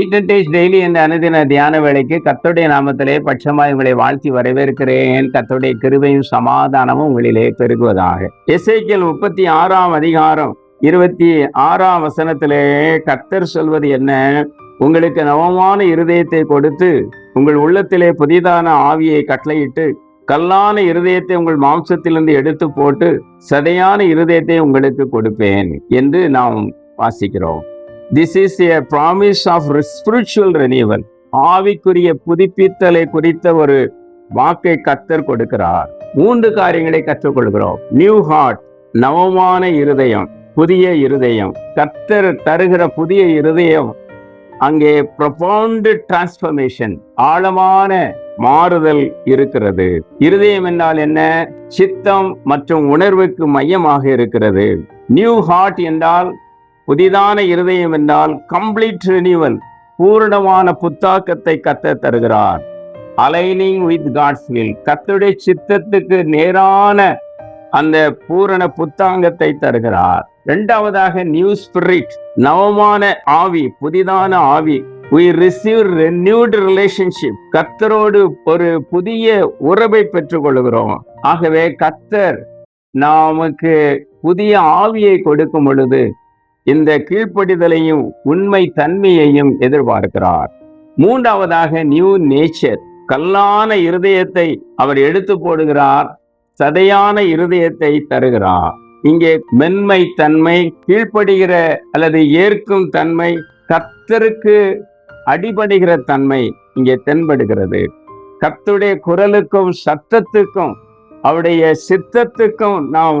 ஈட்டன்டேஜ் daily இந்த அனுதின தியான வேலைக்கு கத்தோடைய நாமத்திலே பட்சமாய் உங்களை வாழ்த்தி வரவேற்கிறேன் கத்தோடைய கிருபையும் சமாதானமும் உங்களிலே பெருகுவதாக எசேக்கியல் முப்பத்தி ஆறாம் அதிகாரம் இருபத்தி ஆறாம் வசனத்திலே கத்தர் சொல்வது என்ன உங்களுக்கு நவமான இருதயத்தை கொடுத்து உங்கள் உள்ளத்திலே புதிதான ஆவியை கட்டளையிட்டு கல்லான இருதயத்தை உங்கள் மாம்சத்திலிருந்து எடுத்து போட்டு சதையான இருதயத்தை உங்களுக்கு கொடுப்பேன் என்று நாம் வாசிக்கிறோம் this is a promise of spiritual renewal ஆவிக்குரிய புதுப்பித்தலை குறித்த ஒரு வாக்கை கத்தர் கொடுக்கிறார். மூன்று காரியங்களை கற்றுக்கொள்கிறோம். நியூ ஹார்ட் நவமான இருதயம் புதிய இருதயம். கத்தர் தருகிற புதிய இருதயம் அங்கே ப்ரொபவுண்ட் டிரான்ஸ்பர்மேஷன் ஆழமான மாறுதல் இருக்கிறது. இருதயம் என்றால் என்ன? சித்தம் மற்றும் உணர்வுக்கு மையமாக இருக்கிறது. நியூ ஹார்ட் என்றால் புதிதான இருதயம் என்றால் கம்ப்ளீட் ரினியூவல் பூரணமான புத்தாக்கத்தை கத்த தருகிறார். அலைனிங் வித் காட்ஸ் வில் கத்துடைய சித்தத்துக்கு நேரான அந்த பூரண புத்தாங்கத்தை தருகிறார். இரண்டாவதாக நியூ ஸ்பிரிட் நவமான ஆவி புதிதான ஆவி. வி ரிசீவ் renewed ரிலேஷன்ஷிப் கத்தரோடு ஒரு புதிய உறவை பெற்றுக்கொள்கிறோம். ஆகவே கத்தர் நமக்கு புதிய ஆவியை கொடுக்கும் பொழுது இந்த கீழ்ப்படிதலையும் உண்மை தன்மையையும் எதிர்பார்க்கிறார். மூன்றாவதாக நியூ நேச்சர் கல்லான இருதயத்தை அவர் எடுத்து போடுகிறார் சதையான இருதயத்தை தருகிறார். இங்கே மென்மை தன்மை கீழ்ப்படுகிற அல்லது ஏற்கும் தன்மை கத்தருக்கு அடிபடுகிற தன்மை இங்கே தென்படுகிறது. கத்துடைய குரலுக்கும் சத்தத்துக்கும் அவருடைய சித்தத்துக்கும் நாம்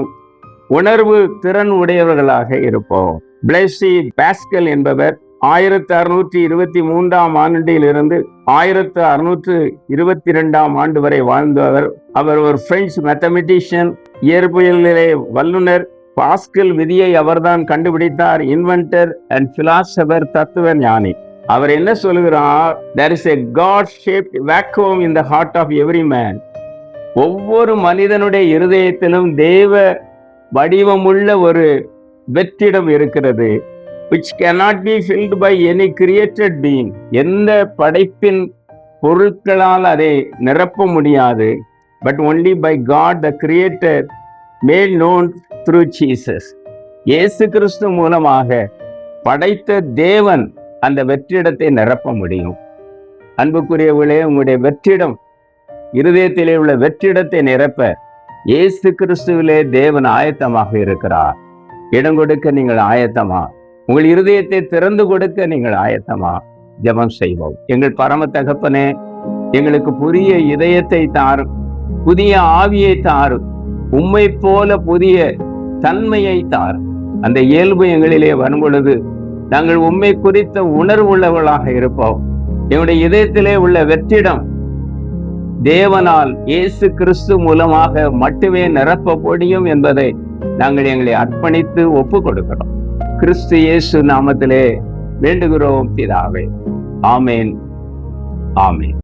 உணர்வு திறன் உடையவர்களாக இருப்போம். பிளேசி பாஸ்கல் என்பவர் ஆயிரத்தி அறுநூற்றி இருபத்தி மூன்றாம் ஆண்டில் இருந்து ஆயிரத்து அறுநூற்று இருபத்தி ரெண்டாம் ஆண்டு வரை வாழ்ந்தவர். அவர் ஒரு பிரெஞ்சு மேத்தமெட்டிஷியன் இயற்பியலிலே வல்லுனர் பாஸ்கல் விதியை அவர்தான் கண்டுபிடித்தார். இன்வென்டர் அண்ட் பிலாசபர் தத்துவ ஞானி அவர் என்ன சொல்லுகிறார் there is a God shaped vacuum in the heart of every man ஒவ்வொரு மனிதனுடைய இருதயத்திலும் தேவ வடிவமுள்ள ஒரு வெற்றிடம் இருக்கிறது which cannot be filled by any created being எந்த படைப்பின் பொருட்களால் அதை நிரப்ப முடியாது but only by God the creator made known through Jesus இயேசு கிறிஸ்து மூலமாக படைத்த தேவன் அந்த வெற்றிடத்தை நிரப்ப முடியும். அன்புக்குரியவர்களே உங்களுடைய வெற்றிடம் இருதயத்திலே உள்ள வெற்றிடத்தை நிரப்ப இயேசு கிறிஸ்துவிலே தேவன் ஆயத்தமாக இருக்கிறார். இடம் கொடுக்க நீங்கள் ஆயத்தமா? உங்கள் இருதயத்தை திறந்து கொடுக்க நீங்கள் ஆயத்தமா? ஜெபம் செய்வோம். எங்கள் பரம தகப்பனே எங்களுக்கு புதிய இதயத்தை தாரும் புதிய ஆவியை தாரும் உம்மை போல புதிய தன்மையை தாரும். அந்த இயல்பு எங்களிலே வரும்பொழுது நாங்கள் உண்மை குறித்த உணர்வுள்ளவர்களாக இருப்போம். எங்களுடைய இதயத்திலே உள்ள வெற்றிடம் தேவனால் இயேசு கிறிஸ்து மூலமாக மட்டுமே நிரப்ப முடியும் என்பதை நாங்கள் எங்களை அர்ப்பணித்து ஒப்பு கொடுக்கிறோம் கிறிஸ்து இயேசு நாமத்திலே வேண்டுகிறோம் பிதாவே. ஆமேன். ஆமேன்.